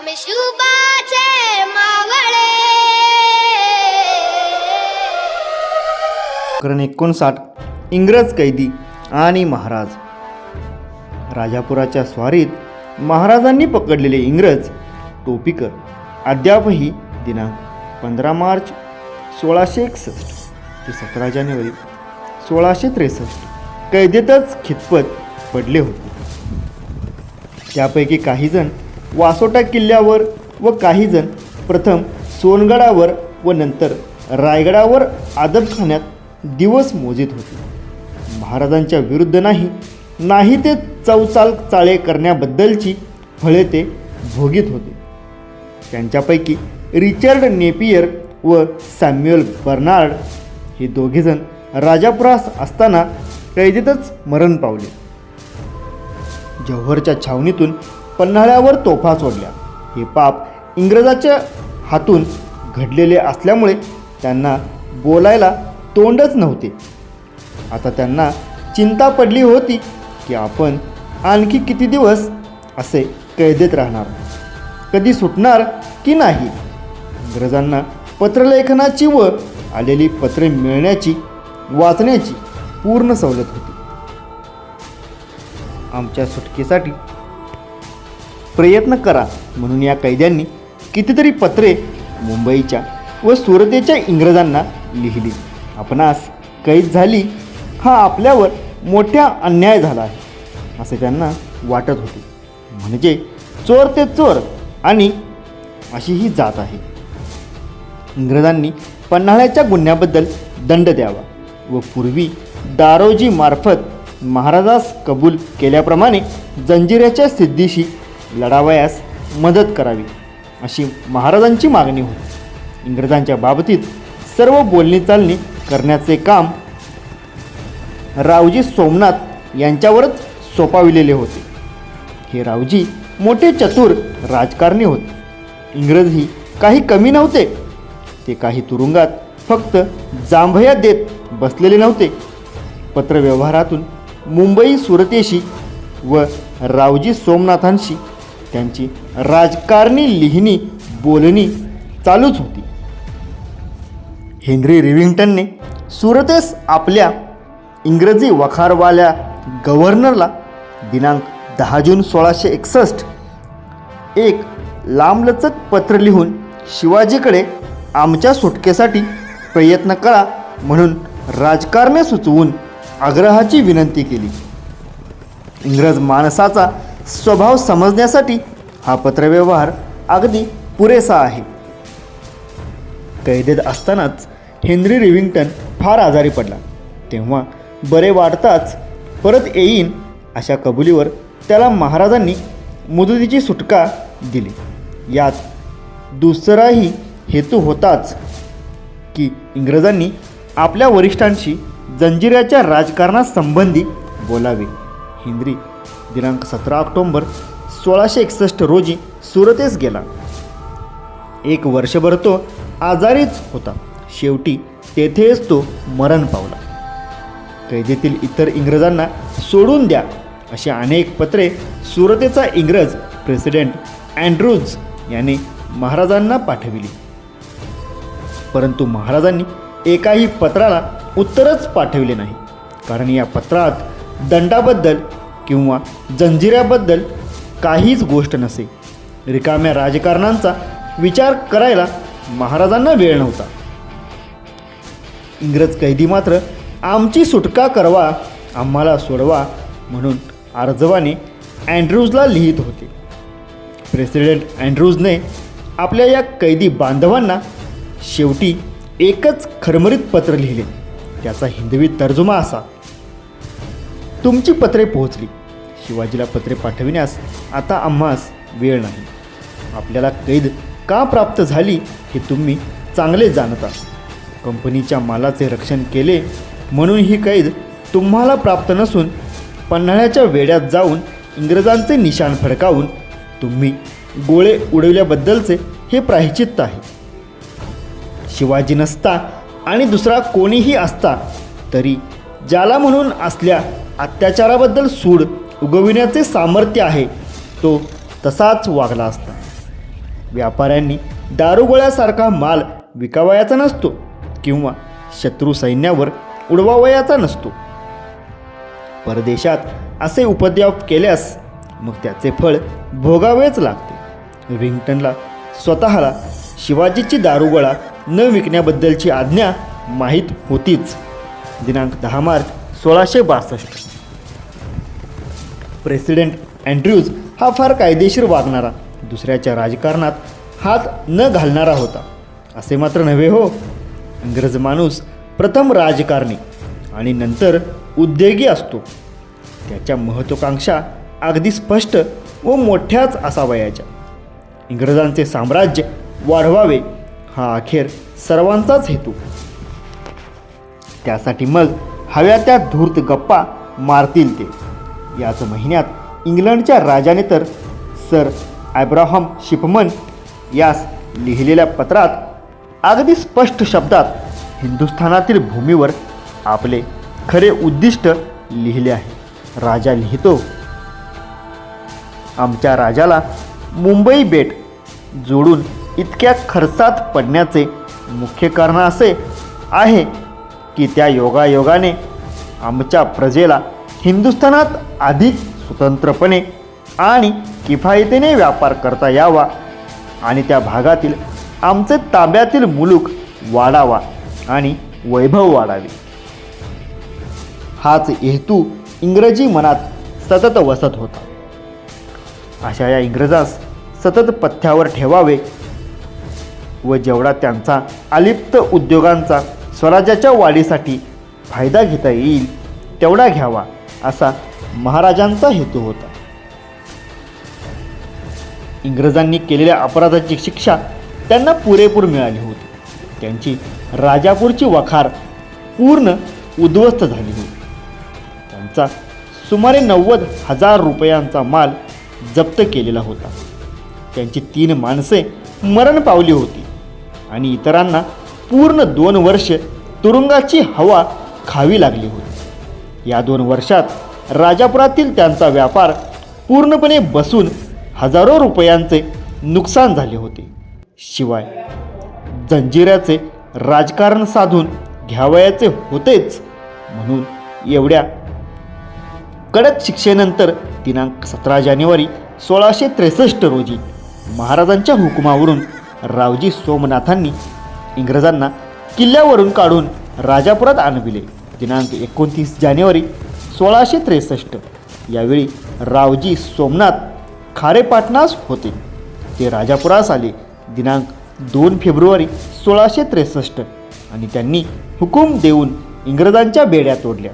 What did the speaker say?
स्वामी शुभाचे मावळे प्रकरण एकोणसाठ इंग्रज कैदी आणि महाराज. राजापुराच्या स्वारीत महाराजांनी पकडलेले इंग्रज टोपीकर अद्यापही दिनांक पंधरा मार्च सोळाशे एकसष्ट ते सतरा जानेवारी सोळाशे त्रेसष्ट कैदेतच खितपत पडले होते. त्यापैकी काहीजण वासोटा किल्ल्यावर व काहीजण प्रथम सोनगडावर व नंतर रायगडावर आदबखान्यात दिवस मोजित होते. महाराजांच्या विरुद्ध नाही नाही ते चौचाल चाळे करण्याबद्दलची फळे ते भोगीत होते. त्यांच्यापैकी रिचर्ड नेपियर व सॅम्युअल बर्नार्ड हे दोघेजण राजापुरास असताना कैदेतच मरण पावले. जव्हरच्या छावणीतून पन्हाळ्यावर तोफा सोडल्या. हे पाप इंग्रजाच्या हातून घडलेले असल्यामुळे त्यांना बोलायला तोंडच नव्हते. आता त्यांना चिंता पडली होती की आपण आणखी किती दिवस असे कैदेत राहणार? कधी सुटणार की नाही? इंग्रजांना पत्रलेखनाची व आलेली पत्रे मिळण्याची वाचण्याची पूर्ण सवलत होती. आमच्या सुटकेसाठी प्रयत्न करा. म्हणून या कैद्यांनी कितीतरी पत्रे मुंबईच्या व सुरतेच्या इंग्रजांना लिहिली. आपणास कैद झाली हा आपल्यावर मोठ्या अन्याय झाला आहे असे त्यांना वाटत होते. म्हणजे चोर ते चोर आणि अशी ही जात आहे. इंग्रजांनी पन्हाळ्याच्या गुन्ह्याबद्दल दंड द्यावा व पूर्वी दारोजी मार्फत महाराजास कबूल केल्याप्रमाणे जंजिऱ्याच्या सिद्धीशी लढावयास मदत करावी अशी महाराजांची मागणी होती. इंग्रजांच्या बाबतीत सर्व बोलणी चालणी करण्याचे काम रावजी सोमनाथ यांच्यावरच सोपाविलेले होते. हे रावजी मोठे चतुर राजकारणी होते. इंग्रजही काही कमी नव्हते. ते काही तुरुंगात फक्त जांभया देत बसलेले नव्हते. पत्रव्यवहारातून मुंबई सुरतेशी व रावजी सोमनाथांशी त्यांची राजकारणी लिहिणी बोलणी चालूच होती. हेनरी रिव्हिंग्टनने सुरतेस आपल्या इंग्रजी वखारवाल्या गव्हर्नरला दिनांक दहा जून सोळाशे एकसष्ट एक लांबलचक पत्र लिहून शिवाजीकडे आमच्या सुटकेसाठी प्रयत्न करा म्हणून राजकारणे सुचवून आग्रहाची विनंती केली. इंग्रज माणसाचा स्वभाव समजण्यासाठी हा पत्रव्यवहार अगदी पुरेसा आहे. कैदेत असतानाच हेनरी रिविंग्टन फार आजारी पडला. तेव्हा बरे वाटताच परत येईन अशा कबुलीवर त्याला महाराजांनी मुदतीची सुटका दिली. यात दुसराही हेतू होताच की इंग्रजांनी आपल्या वरिष्ठांशी जंजिऱ्याच्या राजकारणासंबंधी बोलावे. हेनरी दिनांक सतरा ऑक्टोंबर सोळाशे एकसष्ट रोजी सुरतेस गेला. एक वर्षभर तो आजारीच होता. शेवटी तेथेच तो मरण पावला. कैदेतील इतर इंग्रजांना सोडून द्या अशी अनेक पत्रे सुरतेचा इंग्रज प्रेसिडेंट अँड्रूज याने महाराजांना पाठविली. परंतु महाराजांनी एकाही पत्राला उत्तरच पाठविले नाही. कारण या पत्रात दंडाबद्दल किंवा जंजिऱ्याबद्दल काहीच गोष्ट नसे. रिकाम्या राजकारणांचा विचार करायला महाराजांना वेळ नव्हता. इंग्रज कैदी मात्र आमची सुटका करवा आम्हाला सोडवा म्हणून आर्जवाने अँड्रूजला लिहित होते. प्रेसिडेंट अँड्रूजने आपल्या या कैदी बांधवांना शेवटी एकच खरमरीत पत्र लिहिले. त्याचा हिंदवी तर्जुमा असा तुमची पत्रे पोहोचली. शिवाजीला पत्रे पाठविण्यास आता आम्हास वेळ नाही. आपल्याला कैद का प्राप्त झाली हे तुम्ही चांगले जाणता कंपनीच्या मालाचे रक्षण केले म्हणून ही कैद तुम्हाला प्राप्त नसून पन्हाळ्याच्या वेड्यात जाऊन इंग्रजांचे निशाण फडकावून तुम्ही गोळे उडवल्याबद्दलचे हे प्रायश्चित्त आहे. शिवाजी नसता आणि दुसरा कोणीही असता तरी ज्याला म्हणून असल्या अत्याचाराबद्दल सूड उगविण्याचे सामर्थ्य आहे. तो तसाच वागला असता. व्यापाऱ्यांनी दारुगोळ्यासारखा माल विकावयाचा नसतो किंवा शत्रू सैन्यावर उडवावयाचा नसतो. परदेशात असे उपद्व्याप केल्यास मग त्याचे फळ भोगावेच लागते. विंग्टनला स्वतःला शिवाजीची दारुगोळा न विकण्याबद्दलची आज्ञा माहीत होतीच. दिनांक दहा मार्च सोळाशे बासष्ट. प्रेसिडेंट अँड्र्यूज हा फार कायदेशीर वागणारा. दुसऱ्याच्या राजकारणात हात न घालणारा होता. असे मात्र नव्हे हो. इंग्रज माणूस प्रथम राजकारणी आणि नंतर उद्योगी असतो. त्याच्या महत्त्वाकांक्षा अगदी स्पष्ट व मोठ्याच असावयाच्या. इंग्रजांचे साम्राज्य वाढवावे हा अखेर सर्वांचाच हेतू. त्यासाठी मग हव्या त्या धूर्त गप्पा मारतील ते. याच महिन्यात इंग्लंडच्या राजाने तर सर ॲब्राहम शिपमन यास लिहिलेल्या पत्रात अगदी स्पष्ट शब्दात हिंदुस्थानातील भूमीवर आपले खरे उद्दिष्ट लिहिले आहे. राजा लिहितो आमच्या राजाला मुंबई बेट जोडून इतक्या खर्चात पडण्याचे मुख्य कारण असे आहे की त्या योगायोगाने आमच्या प्रजेला हिंदुस्थानात अधिक स्वतंत्रपणे आणि किफायतीने व्यापार करता यावा आणि त्या भागातील आमचे ताब्यातील मुलूक वाढावा आणि वैभव वाढावे. हाच हेतू इंग्रजी मनात सतत वसत होता. अशा या इंग्रजास सतत पथ्यावर ठेवावे व जेवढा त्यांचा अलिप्त उद्योगांचा स्वराज्याच्या वाढीसाठी फायदा घेता येईल तेवढा घ्यावा. असा महाराजांचा हेतू होता. इंग्रजांनी केलेल्या अपराधाची शिक्षा त्यांना पुरेपूर मिळाली होती. त्यांची राजापूरची वखार पूर्ण उद्ध्वस्त झाली होती. त्यांचा सुमारे नव्वद हजार रुपयांचा माल जप्त केलेला होता. त्यांची तीन माणसे मरण पावली होती आणि इतरांना पूर्ण दोन वर्ष तुरुंगाची हवा खावी लागली होती. या दोन वर्षात राजापुरातील त्यांचा व्यापार पूर्णपणे बसून हजारो रुपयांचे नुकसान झाले होते. शिवाय जंजिऱ्याचे राजकारण साधून घ्यावयाचे होतेच म्हणून एवढ्या कडक शिक्षेनंतर दिनांक सतरा जानेवारी सोळाशे त्रेसष्ट रोजी महाराजांच्या हुकुमावरून रावजी सोमनाथांनी इंग्रजांना किल्ल्यावरून काढून राजापुरात आणविले. दिनांक एकोणतीस जानेवारी सोळाशे त्रेसष्ट. यावेळी रावजी सोमनाथ खारेपाटणास होते. ते राजापुरास आले. दिनांक दोन फेब्रुवारी सोळाशे त्रेसष्ट. आणि त्यांनी हुकूम देऊन इंग्रजांच्या बेड्या तोडल्या.